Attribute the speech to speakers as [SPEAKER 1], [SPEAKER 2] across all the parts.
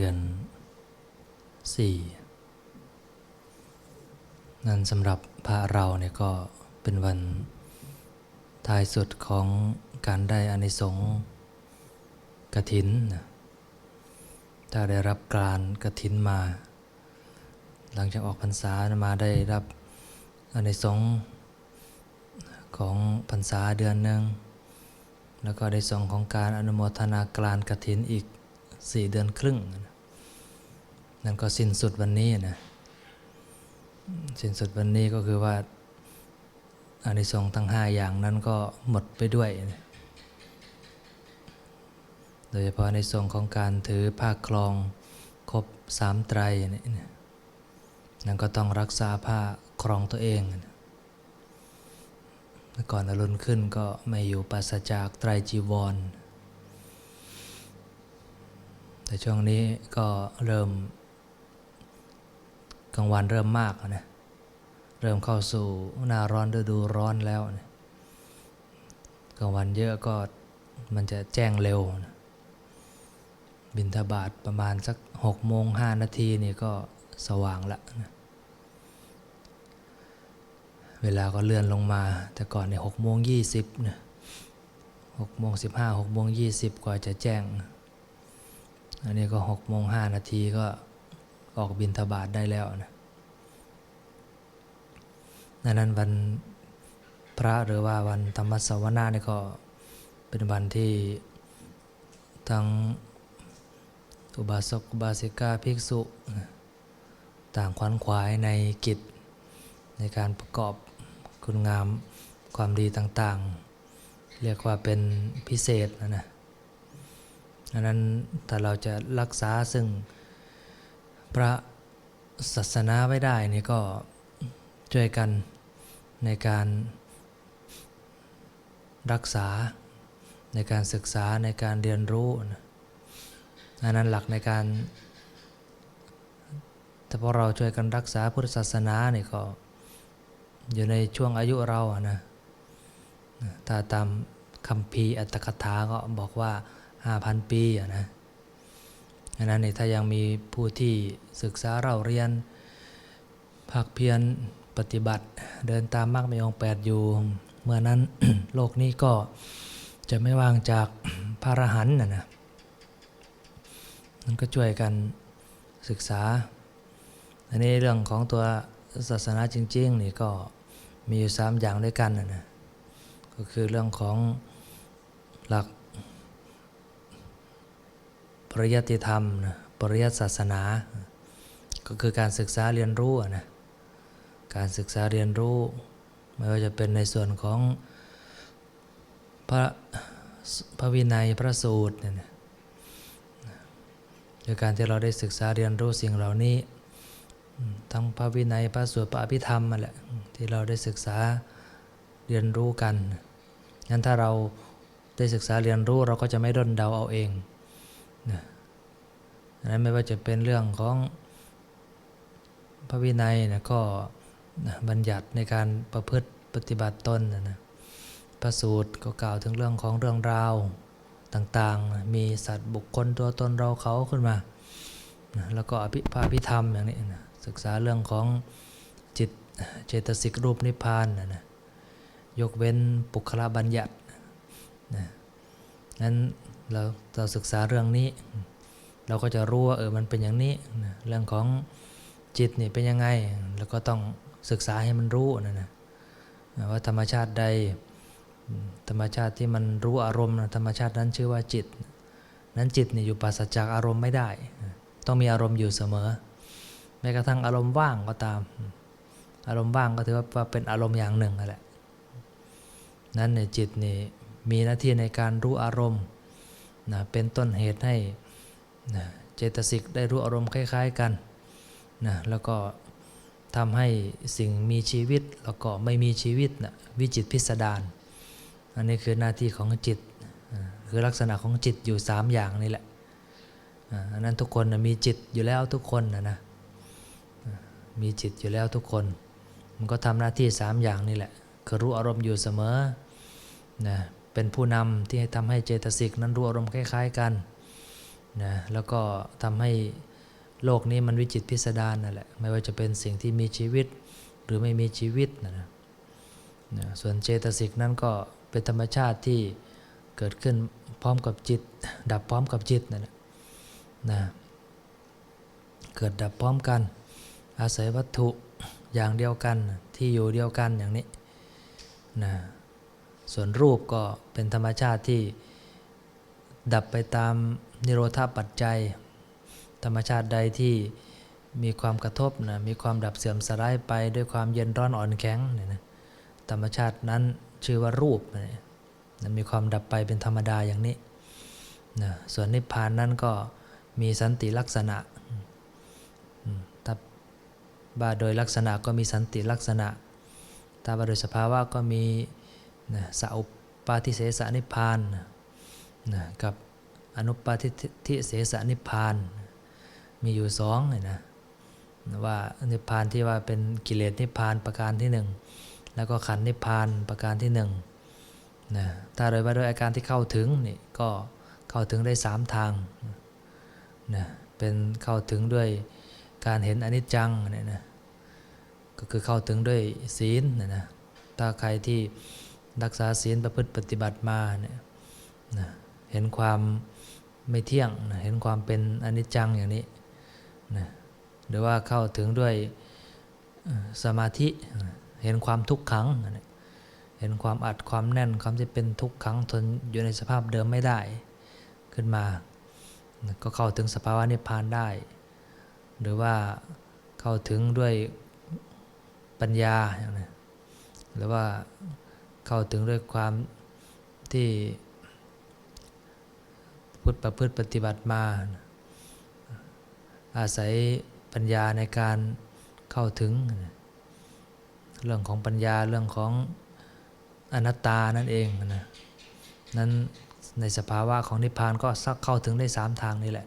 [SPEAKER 1] เดือนสี่นั่นสำหรับพระเราเนี่ยก็เป็นวันท้ายสุดของการได้อานิสงส์กฐินนะถ้าได้รับการกฐินมา หลังจากออกพรรษามาได้รับอานิสงส์ของพรรษาเดือนหนึ่ง แล้วก็ได้สงของการอนุโมทนาการกฐินอีก สี่เดือนครึ่งนั่นก็สิ้นสุดวันนี้นะสิ้นสุดวันนี้ก็คือว่าอานิสงส์ทั้งห้าอย่างนั้นก็หมดไปด้วยนะโดยเฉพาะในส่วนของการถือผ้าคลองครบสามไตรนี่นั่นก็ต้องรักษาผ้าครองตัวเองก่อนอรุณขึ้นก็ไม่อยู่ปราศจากไตรจีวร แต่ช่วงนี้ก็เริ่มกลางวันเริ่มมากนะเริ่มเข้าสู่หน้าร้อนฤดูร้อนแล้วนะกลางวันเยอะก็มันจะแจ้งเร็วนะบินทบาทประมาณสักหกโมงห้านาทีนี่ก็สว่างละนะเวลาก็เลื่อนลงมา แต่ก่อนเนี่ยหกโมงยี่สิบนะหกโมงสิบห้าหกโมงยี่สิบกว่าจะแจ้ง อันนี้ก็หกโมงห้านาทีก็ออกบินทบาทได้แล้วนะดังนั้นวันพระหรือว่าวันธรรมสวนาเนี่ยก็เป็นวันที่ทั้งอุบาสกอุบาสิกาภิกษุ ต่างขวัญขวายในกิจในการประกอบคุณงามความดีต่างๆ เรียกว่าเป็นพิเศษนะนะ ดังนั้นถ้าเราจะรักษาซึ่งพระศาสนาไว้ได้นี่ก็ช่วยกันในการรักษาในการศึกษาในการเรียนรู้อันนั้นหลักในการถ้าพวกเราช่วยกันรักษาพุทธศาสนานี่ก็อยู่ในช่วงอายุเราอะนะถ้าตามคำพีอัตถกถาก็บอกว่า 5,000ปีอะนะอันนั้นนี่ถ้ายังมีผู้ที่ศึกษาเราเรียนภาคเพียรปฏิบัติเดินตามมรรคมีองแปดอยู่ เมื่อนั้นโลกนี้ก็จะไม่ว่างจากพระรหันต์นะนะมันก็ช่วยกันศึกษา อันนี้เรื่องของตัวศาสนาจริงๆนี่ก็มีอยู่สามอย่างด้วยกันนะนะก็คือเรื่องของหลัก ปริยัติธรรมนะปริยัติศาสนา ก็คือการศึกษาเรียนรู้นะการศึกษาเรียนรู้ไม่ว่าจะเป็นในส่วนของพระพระวินัยพระสูตรเนี่ยนะโดยการที่เราได้ศึกษาเรียนรู้สิ่งเหล่านี้ ทั้งพระวินัยพระสูตรพระอภิธรรมมาแหละที่เราได้ศึกษาเรียนรู้กันงั้นถ้าเราได้ศึกษาเรียนรู้เราก็จะไม่ด้นเดาเอาเอง นะนั้นไม่ว่าจะเป็นเรื่องของพระวินัยนะก็นะบัญญัติในการประพฤติปฏิบัติตนนะนะพระสูตรก็กล่าวถึงเรื่องของเรื่องราวต่างๆ มีสัตว์บุคคลตัวตนเราเขาขึ้นมานะแล้วก็อภิพระพิธรรมอย่างนี้นะศึกษาเรื่องของจิตเจตสิกรูปนิพพานนะนะยกเว้นปุคละบัญญัตินะนั้น เราเราศึกษาเรื่องนี้ เราก็จะรู้ว่าเออมันเป็นอย่างนี้นะเรื่องของจิตนี่เป็นยังไง แล้วก็ต้องศึกษาให้มันรู้นะนะว่าธรรมชาติใด ธรรมชาติที่มันรู้อารมณ์ธรรมชาตินั้นชื่อว่าจิต นั้นจิตนี่อยู่ปราศจากอารมณ์ไม่ได้ ต้องมีอารมณ์อยู่เสมอแม้กระทั่งอารมณ์ว่างก็ตาม อารมณ์ว่างก็ถือว่าเป็นอารมณ์อย่างหนึ่งนั่นแหละนั้นในจิตนี่มีหน้าที่ในการรู้อารมณ์ นะเป็นต้นเหตุให้นะเจตสิกได้รู้อารมณ์คล้าย ๆกันนะแล้วก็ทำให้สิ่งมีชีวิตแล้วก็ไม่มีชีวิตนะวิจิตพิสดารอันนี้คือหน้าที่ของจิต คือลักษณะของจิตอยู่ 3 อย่างนี่แหละอันนั้นทุกคนนะมีจิตอยู่แล้วทุกคนนะนะมีจิตอยู่แล้วทุกคน มันก็ทำหน้าที่ 3 อย่างนี่แหละคือรู้อารมณ์อยู่เสมอนะ เป็นผู้นำที่ให้ทำให้เจตสิกนั้นรู้อารมณ์คล้าย ๆกันนะแล้วก็ทำให้โลกนี้มันวิจิตพิสดารนั่นแหละไม่ว่าจะเป็นสิ่งที่มีชีวิตหรือไม่มีชีวิตนะนะนะส่วนเจตสิกนั้นก็เป็นธรรมชาติที่เกิดขึ้นพร้อมกับจิต ดับพร้อมกับจิตนั่นแหละนะเกิดดับพร้อมกัน อาศัยวัตถุอย่างเดียวกันที่อยู่เดียวกันอย่างนี้นะ ส่วนรูปก็เป็นธรรมชาติที่ดับไปตามนิโรธาปัจจัย ธรรมชาติใดที่มีความกระทบนะมีความดับเสื่อมสลายไปด้วยความเย็นร้อนอ่อนแข็งเนี่ยนะธรรมชาตินั้นชื่อว่ารูปนะนะมีความดับไปเป็นธรรมดาอย่างนี้นะส่วนนิพพานนั้นก็มีสันติลักษณะถ้าว่าโดยลักษณะก็มีสันติลักษณะถ้าว่าโดยสภาวะก็มี นะสัพปาทิเสสนิพานนะกับอนุปาทิทิเสสนิพาน มีอยู่สองเลยนะว่านิพานที่ว่าเป็นกิเลสนิพานประการที่หนึ่งแล้วก็ขันนิพพานประการที่หนึ่งนะถ้าโดยว่าโดยอาการที่เข้าถึงนี่ก็เข้าถึงได้สามทางนะเป็นเข้าถึงด้วยการเห็นอนิจจังเนี่ยนะก็คือเข้าถึงด้วยศีลนะนะถ้าใครที่ รักษาศีลประพฤติปฏิบัติมาเนี่ยนะเห็นความไม่เที่ยงนะเห็นความเป็นอนิจจังอย่างนี้นะหรือว่าเข้าถึงด้วยสมาธินะเห็นความทุกขังนะเห็นความอัดความแน่นความที่เป็นทุกขังทนอยู่ในสภาพเดิมไม่ได้ขึ้นมานะก็เข้าถึงสภาวะนิพพานได้ หรือว่าเข้าถึงด้วยปัญญาอย่างนี้หรือว่า เข้าถึงด้วยความที่พุทธประพฤติปฏิบัติมา อาศัยปัญญาในการเข้าถึง เรื่องของปัญญาเรื่องของอนัตตานั่นเองนะนั้นในสภาวะของนิพพานก็สักเข้าถึงได้สามทางนี่แหละ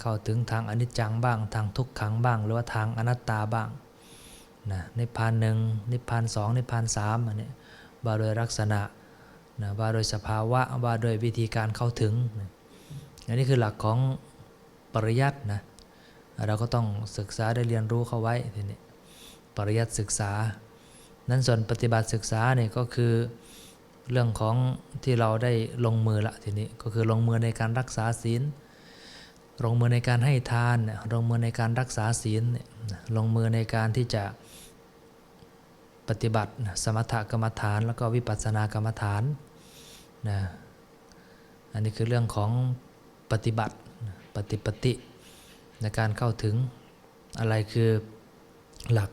[SPEAKER 1] เข้าถึงทางอนิจจังบ้าง ทางทุกขังบ้าง หรือว่าทางอนัตตาบ้างนะนิพพานหนึ่งนิพพานสองนิพพานสามอันนี้ ว่าโดยลักษณะนะว่าโดยสภาวะว่าโดยวิธีการเข้าถึงนะอันนี้คือหลักของปริยัตินะเราก็ต้องศึกษาได้เรียนรู้เข้าไว้ทีนี้ปริยัติศึกษา นั้นส่วนปฏิบัติศึกษาเนี่ยก็คือเรื่องของที่เราได้ลงมือละทีนี้ก็คือลงมือในการรักษาศีล ลงมือในการให้ทานเนี่ยลงมือในการรักษาศีลเนี่ยลงมือในการที่จะ ปฏิบัติสมถกรรมฐานแล้วก็วิปัสสนากรรมฐานนะอันนี้คือเรื่องของปฏิบัติปฏิปฏิในการเข้าถึงอะไรคือหลัก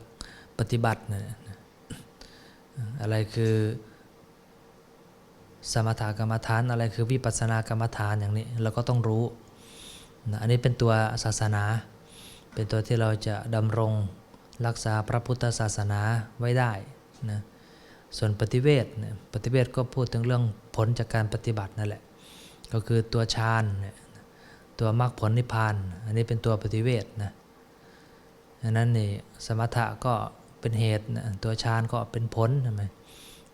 [SPEAKER 1] ปฏิบัตินะอะไรคือสมถกรรมฐานอะไรคือวิปัสสนากรรมฐานอย่างนี้เราก็ต้องรู้นะอันนี้เป็นตัวศาสนา เป็นตัวที่เราจะดำรง รักษาพระพุทธศาสนาไว้ได้นะส่วนปฏิเวทเนี่ยปฏิเวทก็พูดถึงเรื่องผลจากการปฏิบัตินั่นแหละ ก็คือตัวฌานเนี่ยตัวมรรคผลนิพพาน อันนี้เป็นตัวปฏิเวทนะอันนั้นนี่สมถะก็เป็นเหตุนะตัวฌานก็เป็นผลใช่ไหม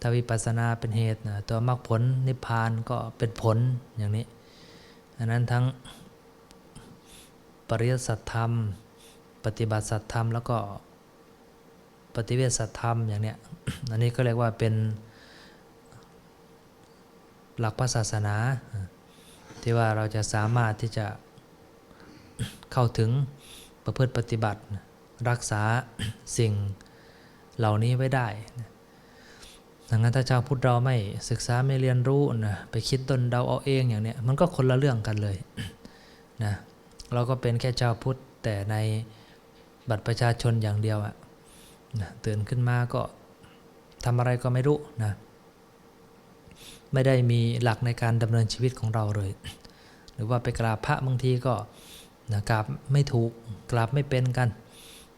[SPEAKER 1] ถ้าวิปัสสนาเป็นเหตุนะตัวมรรคผลนิพพานก็เป็นผลอย่างนี้ อันนั้นทั้งปริยัติสัตธรรม ปฏิบัติสัตธรรมแล้วก็ ปฏิเวสธรรมอย่างเนี้ยอันนี้ก็เรียกว่าเป็นหลักพระศาสนา ที่ว่าเราจะสามารถที่จะเข้าถึงประพฤติปฏิบัติ รักษาสิ่งเหล่านี้ไว้ได้ดังนั้นถ้าชาวพุทธเราไม่ศึกษาไม่เรียนรู้นะไปคิดตนเดาเอาเองอย่างเนี้ยมันก็คนละเรื่องกันเลยนะเราก็เป็นแค่ชาวพุทธแต่ในบัตรประชาชนอย่างเดียวอะ นะตื่นขึ้นมาก็ทำอะไรก็ไม่รู้นะไม่ได้มีหลักในการดำเนินชีวิตของเราเลย หรือว่าไปกราบพระบางทีก็นะกราบไม่ถูกกราบไม่เป็นกัน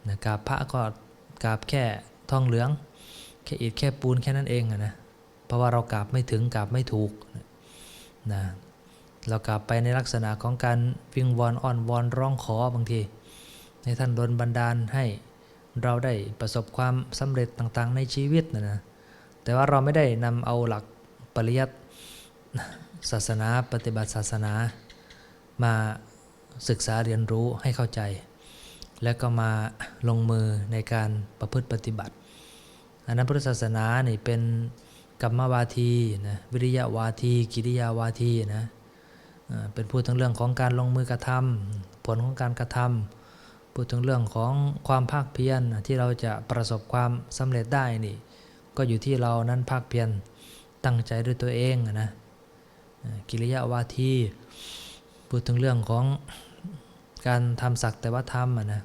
[SPEAKER 1] นะกราบพระก็กราบแค่ทองเหลือง แค่อิฐแค่ปูนแค่นั้นเองนะเพราะว่าเรากราบไม่ถึงกราบไม่ถูกนะเรากราบไปในลักษณะของการวิงวอนอ้อนวอนร้องขอบางที ให้ท่านดลบันดาลให้ เราได้ประสบความสำเร็จต่างๆ ในชีวิตนะนะแต่ว่าเราไม่ได้นำเอาหลักปริยัติศาสนาปฏิบัติศาสนา มาศึกษาเรียนรู้ให้เข้าใจ แล้วก็มาลงมือในการประพฤติปฏิบัติ อันนั้นพุทธศาสนานี่เป็นกรรมวาทีนะวิริยะวาที กิริยาวาทีนะเป็นพูดถึงเรื่องของการลงมือกระทำผลของการกระทำ พูดถึงเรื่องของความภาคเพียรที่เราจะประสบความสำเร็จได้นี่ ก็อยู่ที่เรานั้นภาคเพียรตั้งใจด้วยตัวเองนะกิริยาวาทีพูดถึงเรื่องของการทำศักแต่ว่าทำนะ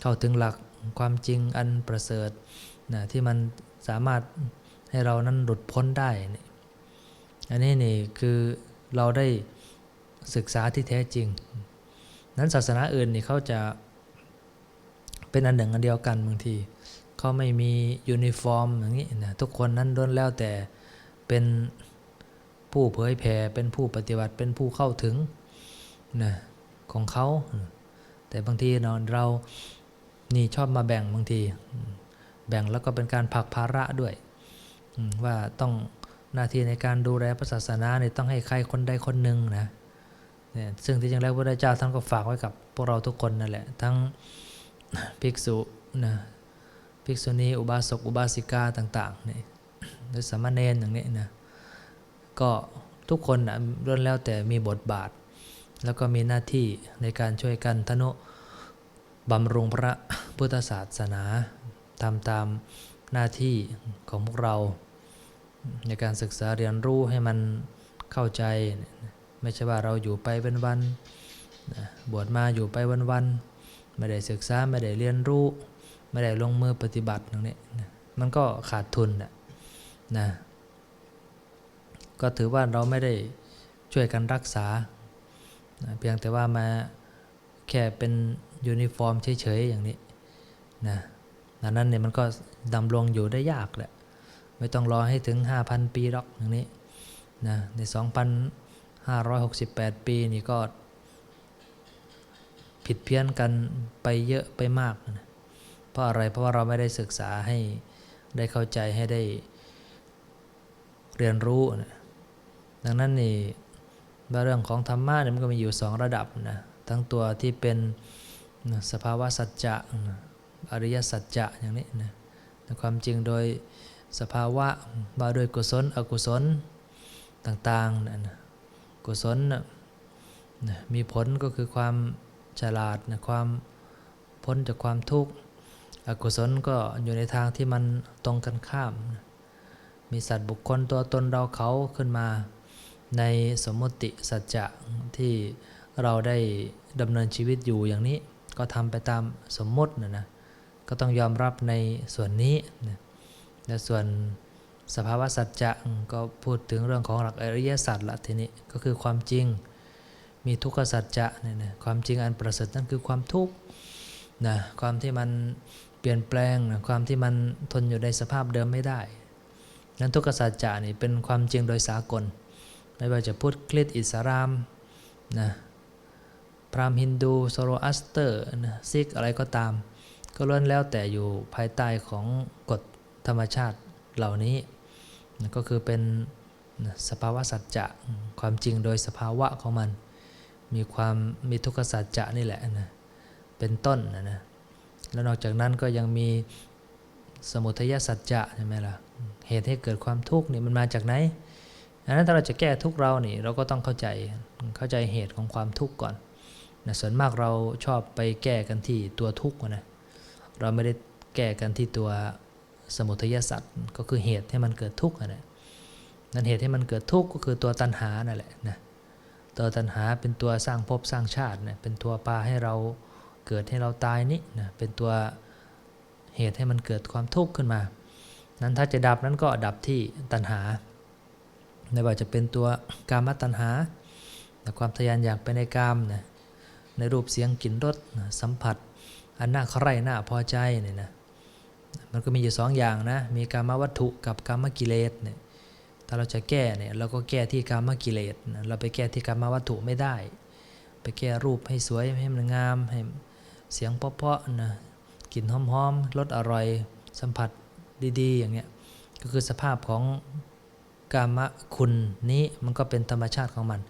[SPEAKER 1] เข้าถึงหลักความจริงอันประเสริฐนะที่มันสามารถให้เรานั้นหลุดพ้นได้นี่อันนี้นี่คือเราได้ศึกษาที่แท้จริง นั้นศาสนาอื่นนี่เขาจะ เป็นอันหนึ่งอันเดียวกันบางทีเขาไม่มียูนิฟอร์มอย่างนี้นะทุกคนนั้นล้วนแล้วแต่เป็นผู้เผยแผ่เป็นผู้ปฏิบัติเป็นผู้เข้าถึงนะของเขา แต่บางทีเนาะเรานี่ชอบมาแบ่งบางที แบ่งแล้วก็เป็นการผลักภาระด้วย ว่าต้องหน้าที่ในการดูแลพระศาสนาเนี่ยต้องให้ใครคนใดคนหนึ่งนะเนี่ยซึ่งที่จริงแล้วพระพุทธเจ้าท่านก็ฝากไว้กับพวกเราทุกคนนั่นแหละ ทั้ง ภิกษุนะภิกษุณีอุบาสกอุบาสิกาต่างๆนี่หรือสามเณรอย่างนี้นะก็ทุกคนนะล้วนแล้วแต่มีบทบาท แล้วก็มีหน้าที่ในการช่วยกันทนุบำรุงพระพุทธศาสนาทำตามหน้าที่ของพวกเรา ในการศึกษาเรียนรู้ให้มันเข้าใจ ไม่ใช่ว่าเราอยู่ไปเป็นวันบวชมาอยู่ไปวันวัน ไม่ได้ศึกษาไม่ได้เรียนรู้ ไม่ได้ลงมือปฏิบัติอย่างนี้นะมันก็ขาดทุนนะนะก็ถือว่าเราไม่ได้ช่วยกันรักษานะเพียงแต่ว่ามาแค่เป็นยูนิฟอร์มเฉยๆอย่างนี้นะดังนั้นเนี่ยมันก็ดำรงอยู่ได้ยากแหละ ไม่ต้องรอให้ถึง 5,000 ปีหรอกอย่างนี้นะใน 2,568 ปีนี่ก็ ผิดเพี้ยนกันไปเยอะไปมากนะเพราะอะไรเพราะว่าเราไม่ได้ศึกษาให้ได้เข้าใจให้ได้เรียนรู้นะดังนั้นนี่เรื่องของธรรมะเนี่ยมันก็มีอยู่2ระดับนะทั้งตัวที่เป็นสภาวะสัจจะอริยสัจจะอย่างนี้นะแต่ความจริงโดยสภาวะว่าโดยกุศลอกุศลต่างๆนะกุศลนะมีผลก็คือความ ฉลาดนะความพ้นจากความทุกข์ อกุศลก็อยู่ในทางที่มันตรงกันข้ามนะมีสัตว์บุคคลตัวตนเราเขาขึ้นมา ในสมมติสัจจะที่เราได้ดำเนินชีวิตอยู่อย่างนี้ ก็ทำไปตามสมมตินะนะก็ต้องยอมรับในส่วนนี้นะและส่วนสภาวะสัจจะก็พูดถึงเรื่องของหลักอริยสัจละทีนี้ก็คือความจริง มีทุกขสัจจะเนี่ยนะความจริงอันประเสริฐนั่นคือความทุกข์นะความที่มันเปลี่ยนแปลงนะความที่มันทนอยู่ในสภาพเดิมไม่ได้ นั้นทุกขสัจจะนี่เป็นความจริงโดยสากล ไม่ว่าจะพุทธคริสต์อิสลามนะพราหมณ์ฮินดูโซโรอัสเตอร์นะซิกอะไรก็ตาม ก็ล้วนแล้วแต่อยู่ภายใต้ของกฎธรรมชาติเหล่านี้นะก็คือเป็นสภาวะสัจจะความจริงโดยสภาวะของมัน มีความมีทุกขสัจจะนี่แหละนะเป็นต้นนะนะแล้วนอกจากนั้นก็ยังมีสมุทัยสัจจะใช่ไหมล่ะเหตุให้เกิดความทุกข์นี่มันมาจากไหนอันนั้นถ้าเราจะแก้ทุกข์เรานี่เราก็ต้องเข้าใจเข้าใจเหตุของความทุกข์ก่อนนะส่วนมากเราชอบไปแก้กันที่ตัวทุกข์นะเราไม่ได้แก้กันที่ตัวสมุทัยสัตว์ก็คือเหตุให้มันเกิดทุกข์นะนั่นเหตุให้มันเกิดทุกข์ก็คือตัวตัณหานั่นแหละนะ ตัวตัณหาเป็นตัวสร้างภพสร้างชาติเนะเป็นตัวพาให้เราเกิดให้เราตายนี่นะเป็นตัวเหตุให้มันเกิดความทุกข์ขึ้นมา นั้นถ้าจะดับนั้นก็ดับที่ตัณหา ไม่ว่าจะเป็นตัวกามตัณหา ความทยานอยากไปในกามนะในรูปเสียงกลิ่นรสนะสัมผัส อันน่าใคร่น่าพอใจเนี่ยนะมันก็มีอยู่สองอย่างนะ มีกามวัตถุกับกามกิเลสเนี่ย ถ้าเราจะแก้เนี่ยเราก็แก้ที่กามกิเลสเราไปแก้ที่กามวัตถุไม่ได้ ไปแก้รูปให้สวยให้มันงามให้เสียงเพาะๆนะกลิ่นหอมๆรสอร่อยสัมผัสดีๆ อย่างเงี้ยก็คือสภาพของกามคุณนี้มันก็เป็นธรรมชาติของมัน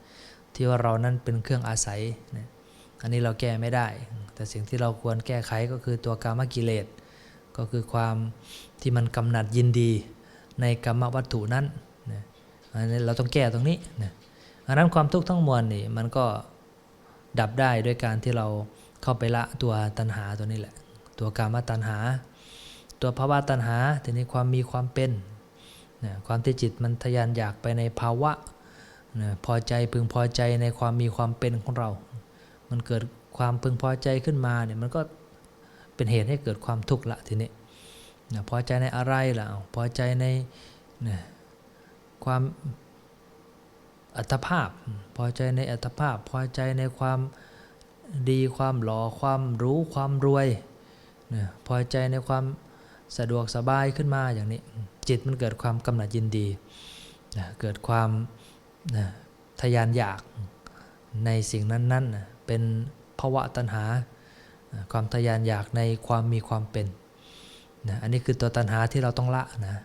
[SPEAKER 1] ที่ว่าเรานั้นเป็นเครื่องอาศัยนะอันนี้เราแก้ไม่ได้ แต่สิ่งที่เราควรแก้ไขก็คือตัวกามกิเลสก็คือความที่มันกำหนัดยินดีในกรรมวัตถุนั้น อันนี้เราต้องแก้ตรงนี้นะอันนั้นความทุกข์ทั้งมวลนี่มันก็ดับได้ด้วยการที่เราเข้าไปละตัวตัณหาตัวนี้แหละ ตัวกามตัณหา ตัวภาวะตัณหาทีนี้ความมีความเป็นนะความที่จิตมันทะยานอยากไปในภาวะนะพอใจพึงพอใจในความมีความเป็นของเรา มันเกิดความพึงพอใจขึ้นมาเนี่ยมันก็เป็นเหตุให้เกิดความทุกข์ละทีนี้นะพอใจในอะไรล่ะพอใจในนะ ความอัตภาพ พอใจในอัตภาพ พอใจในความดีความหล่อความรู้ความรวยนะพอใจในความสะดวกสบายขึ้นมาอย่างนี้ จิตมันเกิดความกำหนัดยินดีนะเกิดความนะทะยานอยากในสิ่งนั้นๆนะเป็นภาวะตัณหา ความทะยานอยากในความมีความเป็นนะอันนี้คือตัวตัณหาที่เราต้องละนะ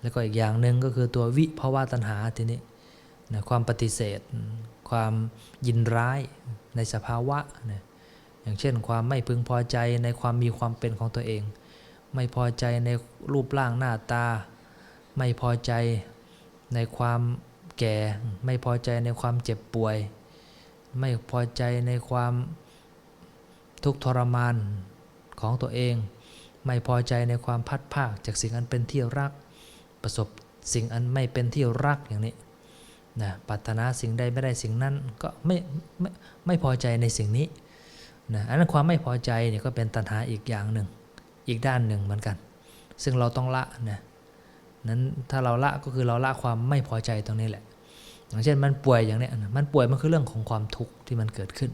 [SPEAKER 1] แล้วก็อีกอย่างหนึ่งก็คือตัววิภาวะตัณหาทีนี้นะความปฏิเสธ ความยินร้ายในสภาวะนะอย่างเช่น ความไม่พึงพอใจในความมีความเป็นของตัวเอง ไม่พอใจในรูปร่างหน้าตา ไม่พอใจในความแก่ ไม่พอใจในความเจ็บป่วย ไม่พอใจในความทุกข์ทรมานของตัวเอง ไม่พอใจในความพัดภาคจากสิ่งอันเป็นที่รัก ประสบสิ่งอันไม่เป็นที่รักอย่างนี้นะปรารถนาสิ่งใดไม่ได้สิ่งนั้นก็ไม่ไม่ไม่พอใจในสิ่งนี้นะอันนั้นความไม่พอใจเนี่ยก็เป็นตัณหาอีกอย่างหนึ่ง อีกด้านหนึ่งเหมือนกัน ซึ่งเราต้องละนะนั้นถ้าเราละก็คือเราละความไม่พอใจตรงนี้แหละ อย่างเช่นมันป่วยอย่างเนี้ยมันป่วยมันคือเรื่องของความทุกข์ที่มันเกิดขึ้น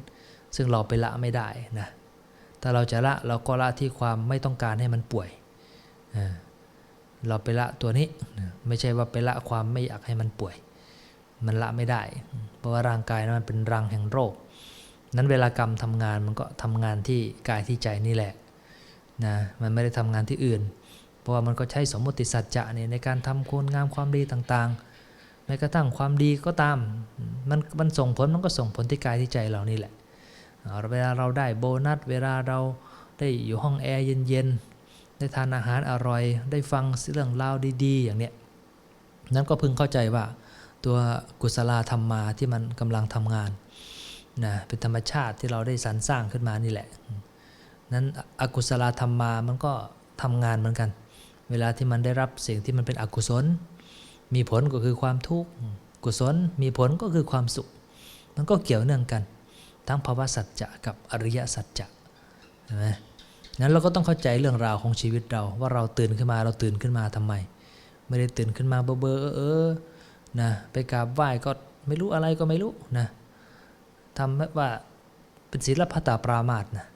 [SPEAKER 1] ซึ่งเราไปละไม่ได้นะถ้าเราจะละเราก็ละที่ความไม่ต้องการให้มันป่วยอ่า เราไปละตัวนี้ไม่ใช่ว่าไปละความไม่อยากให้มันป่วย มันละไม่ได้ เพราะว่าร่างกายนั้นมันเป็นรังแห่งโรค นั้นเวลากรรมทำงานมันก็ทำงานที่กายที่ใจนี่แหละนะมันไม่ได้ทำงานที่อื่น เพราะว่ามันก็ใช้สมมติสัจจะเนี่ยในการทำคุณงามความดีต่างๆแม้กระทั่งความดีก็ตามมันมันส่งผลมันก็ส่งผลที่กายที่ใจเรานี่แหละเอาเวลาเราได้โบนัสเวลาเราได้อยู่ห้องแอร์เย็นๆ ได้ทานอาหารอร่อย ได้ฟังเรื่องราวดีๆ อย่างเนี้ยนั้นก็พึงเข้าใจว่าตัวกุศลธรรมมาที่มันกำลังทำงานนะเป็นธรรมชาติที่เราได้สรรสร้างขึ้นมานี่แหละ นั้นอกุศลธรรมมามันก็ทำงานเหมือนกัน เวลาที่มันได้รับสิ่งที่มันเป็นอกุศล มีผลก็คือความทุกข์กุศลมีผลก็คือความสุข มันก็เกี่ยวเนื่องกัน ทั้งภาวะสัจจะกับอริยสัจจะใช่ไหม นั้นเราก็ต้องเข้าใจเรื่องราวของชีวิตเราว่าเราตื่นขึ้นมาเราตื่นขึ้นมาทำไม ไม่ได้ตื่นขึ้นมาเบอเบอเออเออนะไปกราบไหว้ก็ไม่รู้อะไรก็ไม่รู้นะทำว่าเป็นศีลพัตตาปรามาสนะ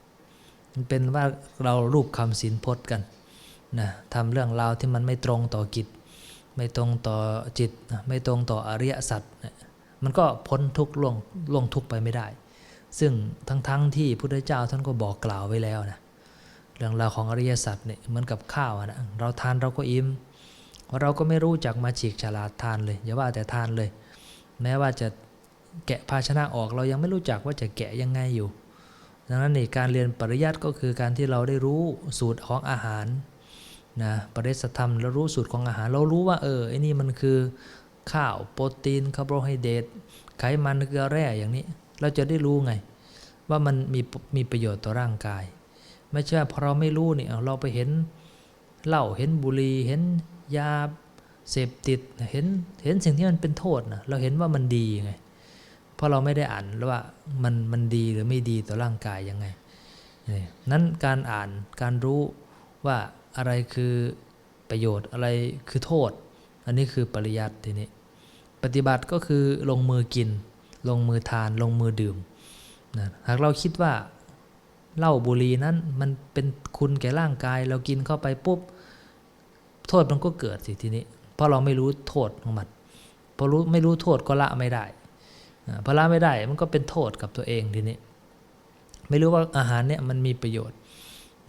[SPEAKER 1] มันเป็นว่าเรารูปคำศีลพจน์กันนะทำเรื่องราวที่มันไม่ตรงต่อกิจ ไม่ตรงต่อจิต ไม่ตรงต่ออริยสัจมันก็พ้นทุกข์ล่วงล่วงทุกข์ไปไม่ได้ ซึ่งทั้งๆทที่พุทธเจ้าท่านก็บอกกล่าวไว้แล้วนะ เรื่องราวของอริยสัจเนี่ยเหมือนกับข้าวอะนะเราทานเราก็อิ่มเราก็ไม่รู้จักมาฉีกฉลาดทานเลยอย่าว่าแต่ทานเลย แม้ว่าจะแกะภาชนะออกเรายังไม่รู้จักว่าจะแกะยังไงอยู่ ดังนั้นนี่การเรียนปริยัติก็คือการที่เราได้รู้สูตรของอาหารนะปริศธรรมเรารู้สูตรของอาหาร เรารู้ว่าเออไอ้นี่มันคือข้าวโปรตีนคาร์โบไฮเดรตไขมันเกลือแร่อย่างนี้ เราจะได้รู้ไง ว่ามันมีมีประโยชน์ต่อร่างกาย ไม่ใช่พอเราไม่รู้เนี่ยเราไปเห็นเหล้าเห็นบุหรี่เห็นยาเสพติดเห็นเห็นสิ่งที่มันเป็นโทษนะเราเห็นว่ามันดีไงเพราะเราไม่ได้อ่านว่ามันมันดีหรือไม่ดีต่อร่างกายยังไงนั้นการอ่านการรู้ว่าอะไรคือประโยชน์อะไรคือโทษ อันนี้คือปริยัติทีนี้ปฏิบัติก็คือลงมือกิน ลงมือทานลงมือดื่มนะหากเราคิดว่า เหล้าบุหรี่นั้น มันเป็นคุณแก่ร่างกาย เรากินเข้าไปปุ๊บ โทษมันก็เกิดสิทีนี้ เพราะเราไม่รู้โทษของมันพอรู้ไม่รู้โทษก็ละไม่ได้พอละไม่ได้มันก็เป็นโทษกับตัวเองทีนี้ ไม่รู้ว่าอาหารเนี่ยมันมีประโยชน์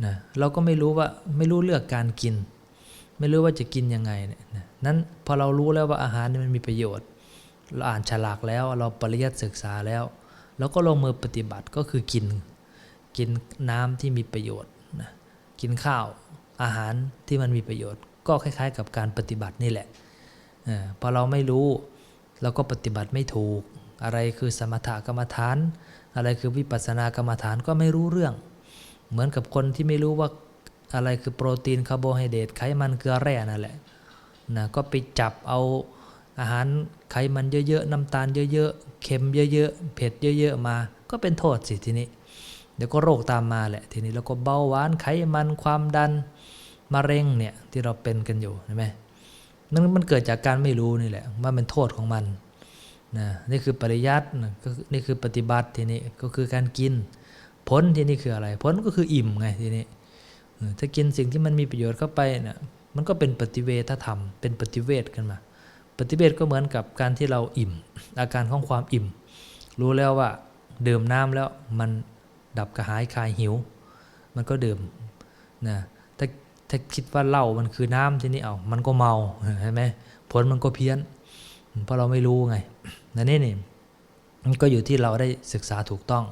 [SPEAKER 1] นะเราก็ไม่รู้ว่าไม่รู้เลือกการกิน ไม่รู้ว่าจะกินยังไงเนี่ยนั้นพอเรารู้แล้วว่าอาหารมันมีประโยชน์ เราอ่านฉลากแล้วเราปริยัติศึกษาแล้ว แล้วก็ลงมือปฏิบัติก็คือกิน กินน้ำที่มีประโยชน์นะกินข้าวอาหารที่มันมีประโยชน์ ก็คล้าย ๆ กับการปฏิบัตินี่แหละเออพอเราไม่รู้เราก็ปฏิบัติไม่ถูก อะไรคือสมถกรรมฐาน อะไรคือวิปัสสนากรรมฐานก็ไม่รู้เรื่อง เหมือนกับคนที่ไม่รู้ว่าอะไรคือโปรตีนคาร์โบไฮเดรตไขมันเกลือแร่นั่นแหละนะก็ไปจับเอาอาหารไขมันเยอะๆ น้ำตาลเยอะๆ เค็มเยอะๆ เผ็ดเยอะ ๆ มา ก็เป็นโทษสิทีนี้ เดี๋ยวก็โรคตามมาแหละ ทีนี้แล้วก็เบาหวานไขมันความดันมะเร็งเนี่ยที่เราเป็นกันอยู่ใช่ไหมมันมันเกิดจากการไม่รู้นี่แหละว่ามันโทษของมันนะนี่คือปริยัตินะก็นี่คือปฏิบัติทีนี้ก็คือการกินผลที่นี่คืออะไรผลก็คืออิ่มไงทีนี้ถ้ากินสิ่งที่มันมีประโยชน์เข้าไปเนี่ยมันก็เป็นปฏิเวทธรรม เป็นปฏิเวทขึ้นมา ปฏิเวทก็เหมือนกับการที่เราอิ่ม อาการของความอิ่ม รู้แล้วว่าดื่มน้ำแล้วมัน ดับกระหายคลายหิว มันก็ดื่มนะถ้าถ้าคิดว่าเหล้ามันคือน้ำที่นี้เอามันก็เมาเห็นไหมผลมันก็เพี้ยน เพราะเราไม่รู้ไงนั่นนี่นี่มันก็อยู่ที่เราได้ศึกษาถูกต้อง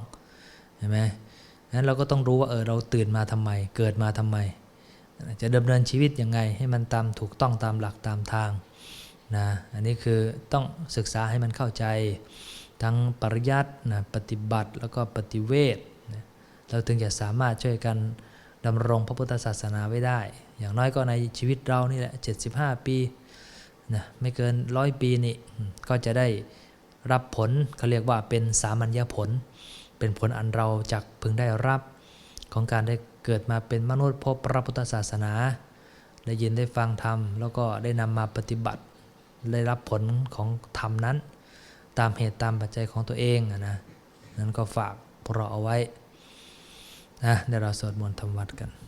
[SPEAKER 1] เห็นไหมนั้นเราก็ต้องรู้ว่าเออเราตื่นมาทำไม เกิดมาทำไม จะดำเนินชีวิตยังไง ให้มันตามถูกต้องตามหลักตามทางนะอันนี้คือต้องศึกษาให้มันเข้าใจทั้งปริยัตินะปฏิบัติแล้วก็ปฏิเวท เราถึงจะสามารถช่วยกันดำรงพระพุทธศาสนาไว้ได้ อย่างน้อยก็ในชีวิตเรานี่แหละ 75 ปีนะไม่เกินร้อยปีนี่ก็จะได้รับผลเขาเรียกว่าเป็นสามัญญผล เป็นผลอันเราจักพึงได้รับ ของการได้เกิดมาเป็นมนุษย์พบพระพุทธศาสนา ได้ยินได้ฟังธรรม แล้วก็ได้นำมาปฏิบัติ ได้รับผลของธรรมนั้น ตามเหตุตามปัจจัยของตัวเองนะนั้นก็ฝากพวกเราเอาไว้ นะเดี๋ยวเราสวดมนต์ทำวัดกัน